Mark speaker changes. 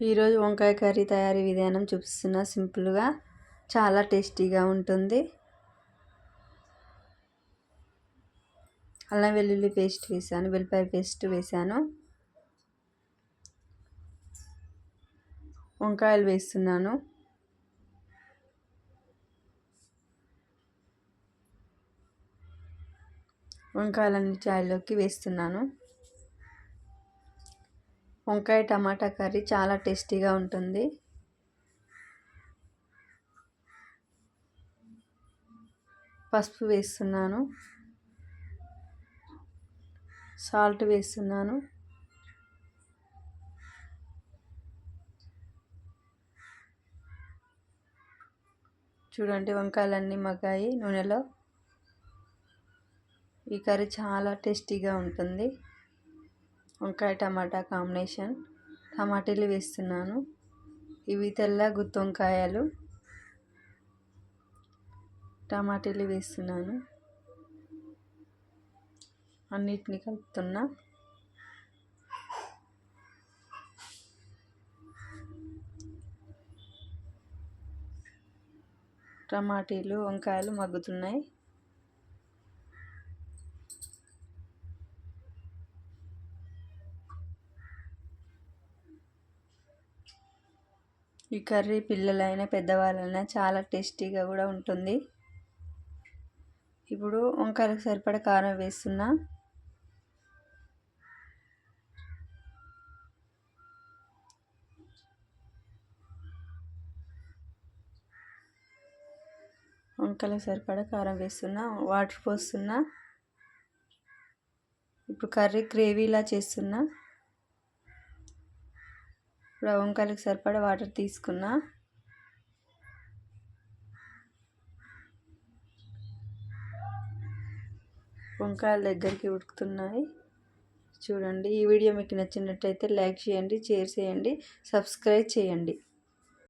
Speaker 1: ఈరోజు వంకాయ కర్రీ తయారీ విధానం చూపిస్తున్నా సింపుల్గా చాలా టేస్టీగా ఉంటుంది. అల్లం వెల్లుల్లి పేస్ట్ వేసాను వెల్లిపాయ పేస్ట్ వేసాను వంకాయలు వేస్తున్నాను. వంకాయలన్నీ చాయ్లోకి వేస్తున్నాను. వంకాయ టమాటా కర్రీ చాలా టేస్టీగా ఉంటుంది. పసుపు వేస్తున్నాను. సాల్ట్ వేస్తున్నాను. చూడండి వంకాయలన్నీ మగ్గాయి నూనెలో. ఈ కర్రీ చాలా టేస్టీగా ఉంటుంది. వంకాయ టమాటా కాంబినేషన్. టమాటీలు వేస్తున్నాను. ఇవి తెల్ల గుత్తి వంకాయలు. టమాటీలు వేస్తున్నాను. అన్నిటిని కలుపుతున్నా. టమాటీలు వంకాయలు మగ్గుతున్నాయి. ఈ కర్రీ పిల్లలైనా పెద్దవాళ్ళైనా చాలా టేస్టీగా కూడా ఉంటుంది. ఇప్పుడు వంకాయలకు సరిపడ కారం వేస్తున్నా. వంకాయలకు సరిపడ కారం వేస్తున్నా వాటర్ పోస్తున్నా. ఇప్పుడు కర్రీ గ్రేవీలా చేస్తున్నా. ఇప్పుడు వంకాయలకు సరిపడా వాటర్ తీసుకున్నా. వంకాయల దగ్గరికి ఉడుకుతున్నాయి. చూడండి ఈ వీడియో మీకు నచ్చినట్టయితే లైక్ చేయండి షేర్ చేయండి సబ్స్క్రైబ్ చేయండి.